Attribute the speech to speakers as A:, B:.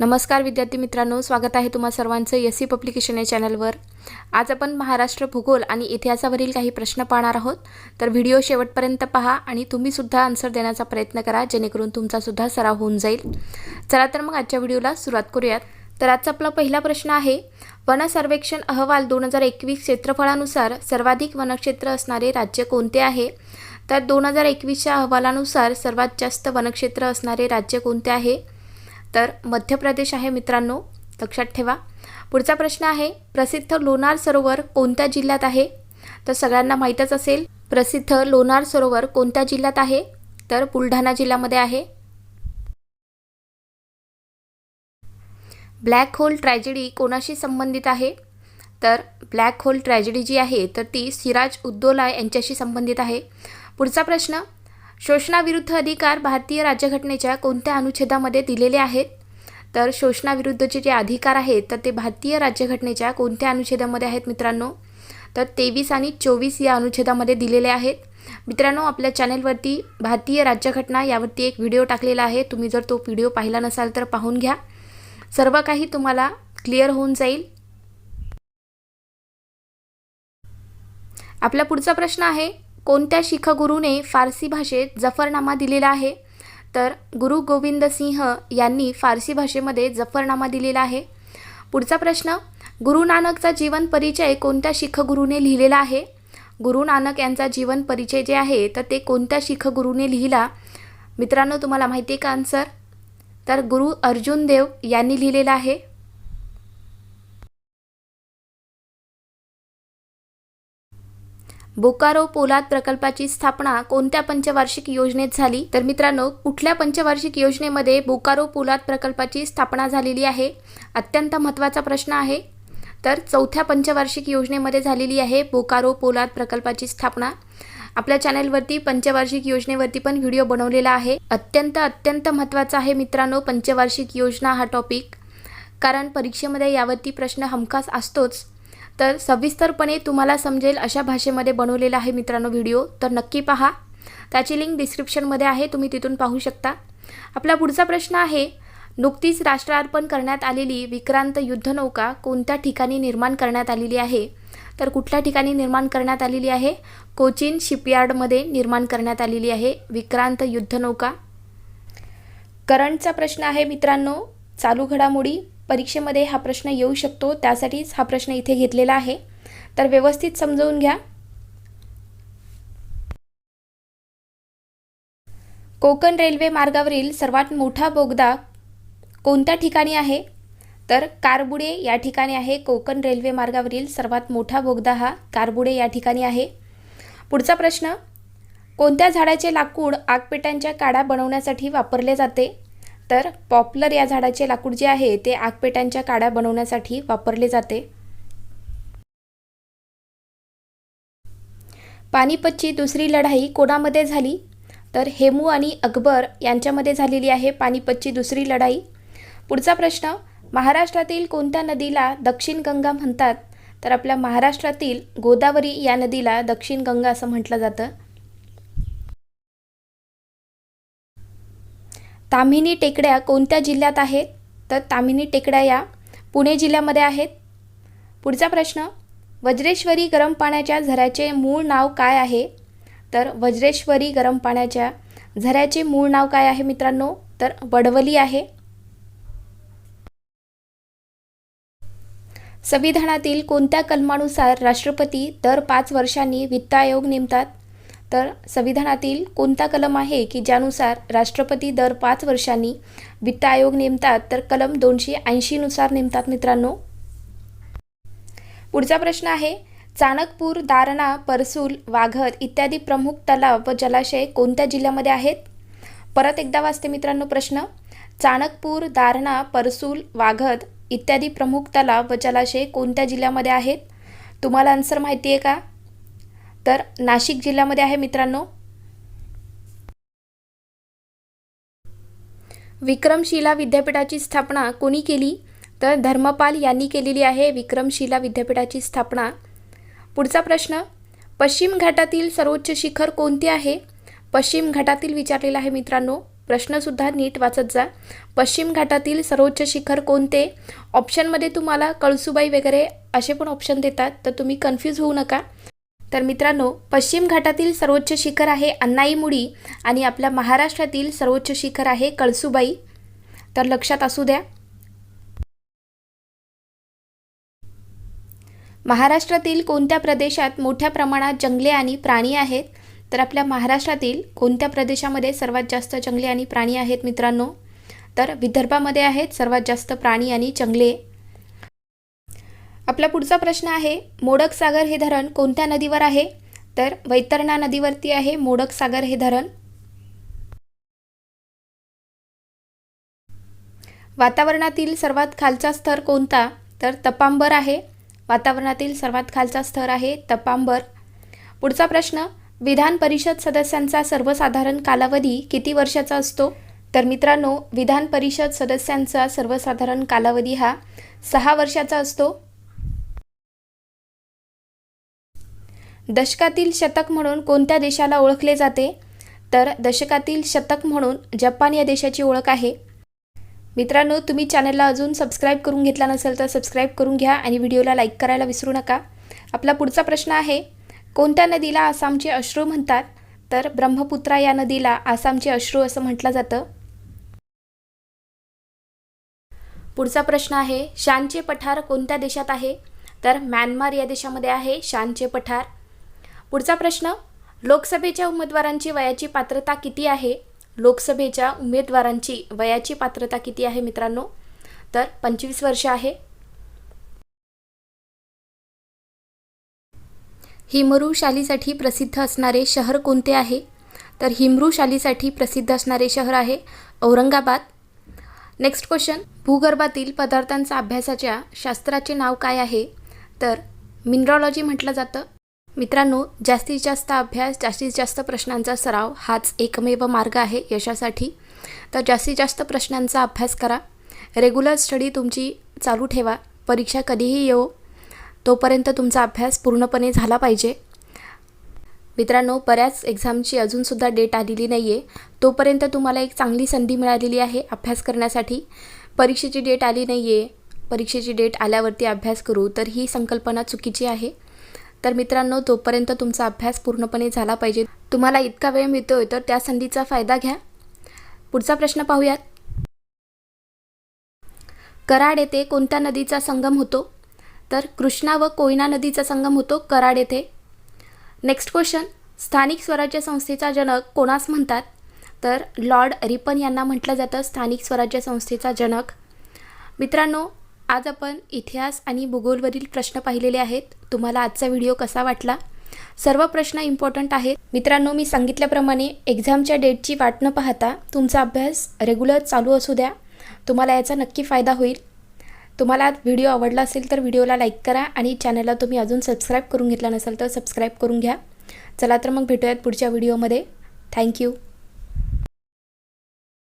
A: नमस्कार विद्यार्थी मित्रांनो स्वागत आहे तुम्हा सर्वांचं एस सी पब्लिकेशन या चॅनलवर. आज आपण महाराष्ट्र भूगोल आणि इतिहासावरील काही प्रश्न पाहणार आहोत. तर व्हिडिओ शेवटपर्यंत पहा आणि तुम्हीसुद्धा आन्सर देण्याचा प्रयत्न करा जेणेकरून तुमचासुद्धा सराव होऊन जाईल. चला तर मग आजच्या व्हिडिओला सुरुवात करूयात. तर आजचा आपला पहिला प्रश्न आहे वन सर्वेक्षण अहवाल दोन हजार एकवीस क्षेत्रफळानुसार सर्वाधिक वनक्षेत्र असणारे राज्य कोणते आहे? तर दोन हजार एकवीसच्या अहवालानुसार सर्वात जास्त वनक्षेत्र असणारे राज्य कोणते आहे? तर मध्य प्रदेश आहे मित्रांनो. लक्षात ठेवा. पुढचा प्रश्न आहे प्रसिद्ध लोणार सरोवर कोणत्या जिल्ह्यात आहे? तर सगळ्यांना माहीतच असेल प्रसिद्ध लोणार सरोवर कोणत्या जिल्ह्यात आहे? तर बुलढाणा जिल्ह्यामध्ये आहे. ब्लॅक होल ट्रॅजेडी कोणाशी संबंधित आहे? तर ब्लॅक होल ट्रॅजेडी जी आहे तर ती सिराज उद्दोला यांच्याशी संबंधित आहे. पुढचा प्रश्न शोषणाविरुद्ध अधिकार भारतीय राज्यघटनेच्या कोणत्या अनुच्छेदामध्ये दिलेले आहेत? तर शोषणाविरुद्धचे जे अधिकार आहेत तर ते भारतीय राज्यघटनेच्या कोणत्या अनुच्छेदामध्ये आहेत मित्रांनो? तर तेवीस आणि चोवीस या अनुच्छेदामध्ये दिलेले आहेत. मित्रांनो आपल्या चॅनेलवरती भारतीय राज्यघटना यावरती एक व्हिडिओ टाकलेला आहे. तुम्ही जर तो व्हिडिओ पाहिला नसाल तर पाहून घ्या. सर्व काही तुम्हाला क्लिअर होऊन जाईल. आपला पुढचा प्रश्न आहे कोणत्या शिख गुरुने फारसी भाषेत जफरनामा दिलेला आहे? तर गुरु गोविंद सिंह यांनी फारसी भाषेमध्ये जफरनामा दिलेला आहे. पुढचा प्रश्न गुरु नानकचा जीवन परिचय कोणत्या शिख गुरुने लिहिलेला आहे? गुरु नानक यांचा जीवन परिचय जे आहे तर ते कोणत्या शिख गुरुने लिहिला? मित्रांनो तुम्हाला माहिती आहे का आन्सर तर गुरु अर्जुन देव यांनी लिहिलेला आहे. बोकारो पोलाद प्रकल्पाची स्थापना कोणत्या पंचवार्षिक योजनेत झाली? तर मित्रांनो कुठल्या पंचवार्षिक योजनेमध्ये बोकारो पोलाद प्रकल्पाची स्थापना झालेली आहे? अत्यंत महत्त्वाचा प्रश्न आहे. तर चौथ्या पंचवार्षिक योजनेमध्ये झालेली आहे बोकारो पोलाद प्रकल्पाची स्थापना. आपल्या चॅनलवरती पंचवार्षिक योजनेवरती पण व्हिडिओ बनवलेला आहे. अत्यंत अत्यंत महत्त्वाचा आहे मित्रांनो पंचवार्षिक योजना हा टॉपिक कारण परीक्षेमध्ये यावरती प्रश्न हमखास असतोच. तर सविस्तरपणे तुम्हाला समजेल अशा भाषेमध्ये बनवलेला आहे मित्रांनो व्हिडिओ. तर नक्की पहा. त्याची लिंक डिस्क्रिप्शनमध्ये आहे तुम्ही तिथून पाहू शकता. आपला पुढचा प्रश्न आहे नुकतीच राष्ट्रार्पण करण्यात आलेली विक्रांत युद्धनौका कोणत्या ठिकाणी निर्माण करण्यात आलेली आहे? तर कुठल्या ठिकाणी निर्माण करण्यात आलेली आहे? कोचिन शिपयार्डमध्ये निर्माण करण्यात आलेली आहे विक्रांत युद्धनौका. करंटचा प्रश्न आहे मित्रांनो. चालू घडामोडी. परीक्षेमध्ये हा प्रश्न येऊ शकतो त्यासाठीच हा प्रश्न इथे घेतलेला आहे. तर व्यवस्थित समजवून घ्या. कोकण रेल्वे मार्गावरील सर्वात मोठा बोगदा कोणत्या ठिकाणी आहे? तर कारबुडे या ठिकाणी आहे. कोकण रेल्वे मार्गावरील सर्वात मोठा बोगदा हा कारबुडे या ठिकाणी आहे. पुढचा प्रश्न कोणत्या झाडाचे लाकूड आगपेट्यांच्या काड्या बनवण्यासाठी वापरले जाते? तर पॉप्युलर या झाडाचे लाकूड जे आहे ते आगपेट्यांच्या काड्या बनवण्यासाठी वापरले जाते. पानिपतची दुसरी लढाई कोणामध्ये झाली? तर हेमू आणि अकबर यांच्यामध्ये झालेली आहे पानिपतची दुसरी लढाई. पुढचा प्रश्न महाराष्ट्रातील कोणत्या नदीला दक्षिण गंगा म्हणतात? तर आपल्या महाराष्ट्रातील गोदावरी या नदीला दक्षिण गंगा असं म्हटलं जातं. ताम्हिणी टेकड्या कोणत्या जिल्ह्यात आहेत? तर ताम्हिणी टेकड्या या पुणे जिल्ह्यामध्ये आहेत. पुढचा प्रश्न वज्रेश्वरी गरम पाण्याच्या झऱ्याचे मूळ नाव काय आहे? तर वज्रेश्वरी गरम पाण्याच्या झऱ्याचे मूळ नाव काय आहे मित्रांनो? तर वडवली आहे. संविधानातील कोणत्या कलमानुसार राष्ट्रपती दर पाच वर्षांनी वित्त आयोग नेमतात? तर संविधानातील कोणता कलम आहे की ज्यानुसार राष्ट्रपती दर पाच वर्षांनी वित्त आयोग नेमतात तर कलम दोनशे ऐंशीनुसार नेमतात मित्रांनो? पुढचा प्रश्न आहे चाणकपूर दारणा परसूल वाघद इत्यादी प्रमुख तलाव व जलाशय कोणत्या जिल्ह्यामध्ये आहेत? परत एकदा वाचते मित्रांनो प्रश्न. चाणकपूर दारणा परसूल वाघद इत्यादी प्रमुख तलाव व जलाशय कोणत्या जिल्ह्यामध्ये आहेत? तुम्हाला आन्सर माहिती आहे का? तर नाशिक जिल्ह्यामध्ये आहे मित्रांनो. विक्रमशिला विद्यापीठाची स्थापना कोणी केली? तर धर्मपाल यांनी केलेली आहे विक्रमशिला विद्यापीठाची स्थापना. पुढचा प्रश्न पश्चिम घाटातील सर्वोच्च शिखर कोणते आहे? पश्चिम घाटातील विचारलेला आहे मित्रांनो. प्रश्नसुद्धा नीट वाचत जा. पश्चिम घाटातील सर्वोच्च शिखर कोणते? ऑप्शनमध्ये तुम्हाला कळसुबाई वगैरे असे पण ऑप्शन देतात. तर तुम्ही कन्फ्यूज होऊ नका. तर मित्रांनो पश्चिम घाटातील सर्वोच्च शिखर आहे अन्नाईमुडी आणि आपल्या महाराष्ट्रातील सर्वोच्च शिखर आहे कळसुबाई. तर लक्षात असू द्या. महाराष्ट्रातील कोणत्या प्रदेशात मोठ्या प्रमाणात जंगले आणि प्राणी आहेत? तर आपल्या महाराष्ट्रातील कोणत्या प्रदेशामध्ये सर्वात जास्त जंगले आणि प्राणी आहेत मित्रांनो? तर विदर्भामध्ये आहेत सर्वात जास्त प्राणी आणि जंगले. आपला पुढचा प्रश्न आहे मोडक सागर हे धरण कोणत्या नदीवर आहे? तर वैतरणा नदीवरती आहे मोडक सागर हे धरण. वातावरणातील सर्वात खालचा स्तर कोणता? तर तपांबर आहे. वातावरणातील सर्वात खालचा स्तर आहे तपांबर. पुढचा प्रश्न विधान परिषद सदस्यांचा सर्वसाधारण कालावधी किती वर्षाचा असतो? तर मित्रांनो विधान परिषद सदस्यांचा सर्वसाधारण कालावधी हा सहा वर्षाचा असतो. दशकातील शतक म्हणून कोणत्या देशाला ओळखले जाते? तर दशकातील शतक म्हणून जपान या देशाची ओळख आहे. मित्रांनो तुम्ही चॅनलला अजून सबस्क्राईब करून घेतला नसेल तर सबस्क्राईब करून घ्या आणि व्हिडिओला लाईक करायला विसरू नका. आपला पुढचा प्रश्न आहे कोणत्या नदीला आसामचे अश्रू म्हणतात? तर ब्रह्मपुत्रा या नदीला आसामचे अश्रू असं म्हटलं जातं. पुढचा प्रश्न आहे शानचे पठार कोणत्या देशात आहे? तर म्यानमार या देशामध्ये आहे शानचे पठार. पुढचा प्रश्न लोकसभेच्या उमेदवारांची वयाची पात्रता किती आहे? लोकसभेच्या उमेदवारांची वयाची पात्रता किती आहे मित्रांनो? तर पंचवीस वर्ष आहे. हिमरू शालीसाठी प्रसिद्ध असणारे शहर कोणते आहे? तर हिमरू शालीसाठी प्रसिद्ध असणारे शहर आहे औरंगाबाद. नेक्स्ट क्वेश्चन भूगर्भातील पदार्थांचा अभ्यासाच्या शास्त्राचे नाव काय आहे? तर मिनरॉलॉजी म्हटलं जातं. मित्रांनो जास्तीत जास्त अभ्यास जास्तीत जास्त प्रश्नांचा सराव हाच एकमेव मार्ग आहे यशासाठी. तर जास्तीत जास्त प्रश्नांचा अभ्यास करा. रेग्युलर स्टडी तुमची चालू ठेवा. परीक्षा कधीही येऊ तोपर्यंत तुमचा अभ्यास पूर्णपणे झाला पाहिजे. मित्रांनो बऱ्याच एक्झामची अजूनसुद्धा डेट आलेली नाही आहे तोपर्यंत तुम्हाला एक चांगली संधी मिळालेली आहे अभ्यास करण्यासाठी. परीक्षेची डेट आली नाही आहे परीक्षेची डेट आल्यावरती अभ्यास करू. तर ही संकल्पना चुकीची आहे. तर मित्रांनो तोपर्यंत तुमचा अभ्यास पूर्णपणे झाला पाहिजे. तुम्हाला इतका वेळ मिळतोय तर त्या संधीचा फायदा घ्या. पुढचा प्रश्न पाहूयात. कराड येथे कोणत्या नदीचा संगम होतो? तर कृष्णा व कोयना नदीचा संगम होतो कराड येथे. नेक्स्ट क्वेश्चन स्थानिक स्वराज्य संस्थेचा जनक कोणास म्हणतात? तर लॉर्ड रिपन यांना म्हटलं जातं स्थानिक स्वराज्य संस्थेचा जनक. मित्रांनो आज आपण इतिहास आणि भूगोलवरील प्रश्न पाहिलेले आहेत. तुम्हाला आजचा व्हिडिओ कसा वाटला? सर्व प्रश्न इम्पॉर्टंट आहेत. मित्रांनो मी सांगितल्याप्रमाणे एक्झामच्या डेटची वाट न पाहता तुमचा अभ्यास रेग्युलर चालू असू द्या. तुम्हाला याचा नक्की फायदा होईल. तुम्हाला व्हिडिओ आवडला असेल तर व्हिडिओला लाईक करा आणि चॅनलला तुम्ही अजून सबस्क्राईब करून घेतला नसेल तर सबस्क्राईब करून घ्या. चला तर मग भेटूयात पुढच्या व्हिडिओमध्ये थँक्यू